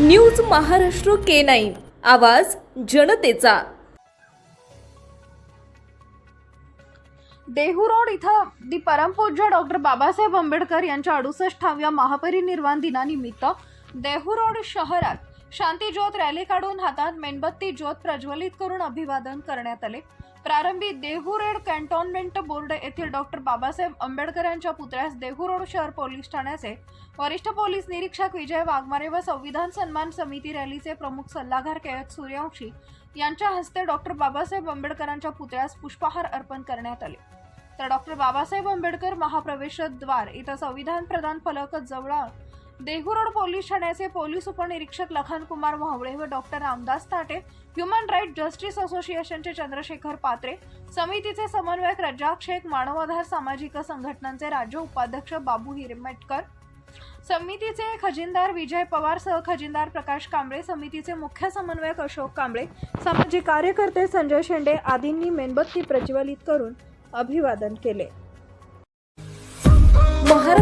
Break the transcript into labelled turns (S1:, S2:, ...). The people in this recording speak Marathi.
S1: News Maharashtra K nine. आवाज जनतेचा.
S2: देहू रोड इथं दि परमपूज्य डॉक्टर बाबासाहेब आंबेडकर यांच्या अडुसष्टाव्या महापरिनिर्वाण दिनानिमित्त देहू रोड शहरात शांती ज्योत रॅली काढून हातात मेणबत्ती ज्योत प्रज्वलित करून अभिवादन करण्यात आले. प्रारंभी देहू रोड कॅन्टोन्मेंट बोर्ड येथील डॉक्टर बाबासाहेब आंबेडकर यांच्या पुतळ्यास देहू रोड शहर पोलीस ठाण्याचे वरिष्ठ पोलीस निरीक्षक विजय वाघमारे व संविधान सन्मान समिती रॅलीचे प्रमुख सल्लागार केएच सूर्यवंशी यांच्या हस्ते डॉक्टर बाबासाहेब आंबेडकरांच्या पुतळ्यास पुष्पहार अर्पण करण्यात आले. तर डॉक्टर बाबासाहेब आंबेडकर महाप्रवेशद्वार इथं संविधान प्रदान फलक जवळ देहू रोड पोलीस ठाण्याचे पोलीस उपनिरीक्षक लखन कुमार व्हावळे व डॉक्टर रामदास ताटे ह्युमन राईट जस्टिस असोसिएशनचे चंद्रशेखर पात्रे समितीचे समन्वयक रज्जाक शेख मानवाधार सामाजिक संघटनांचे राज्य उपाध्यक्ष बाबू हिरमेटकर समितीचे खजिनदार विजय पवार सह खजिनदार प्रकाश कांबळे समितीचे मुख्य समन्वयक अशोक कांबळे सामाजिक कार्यकर्ते संजय शेंडे आदींनी मेणबत्ती प्रज्वलित करून अभिवादन केले.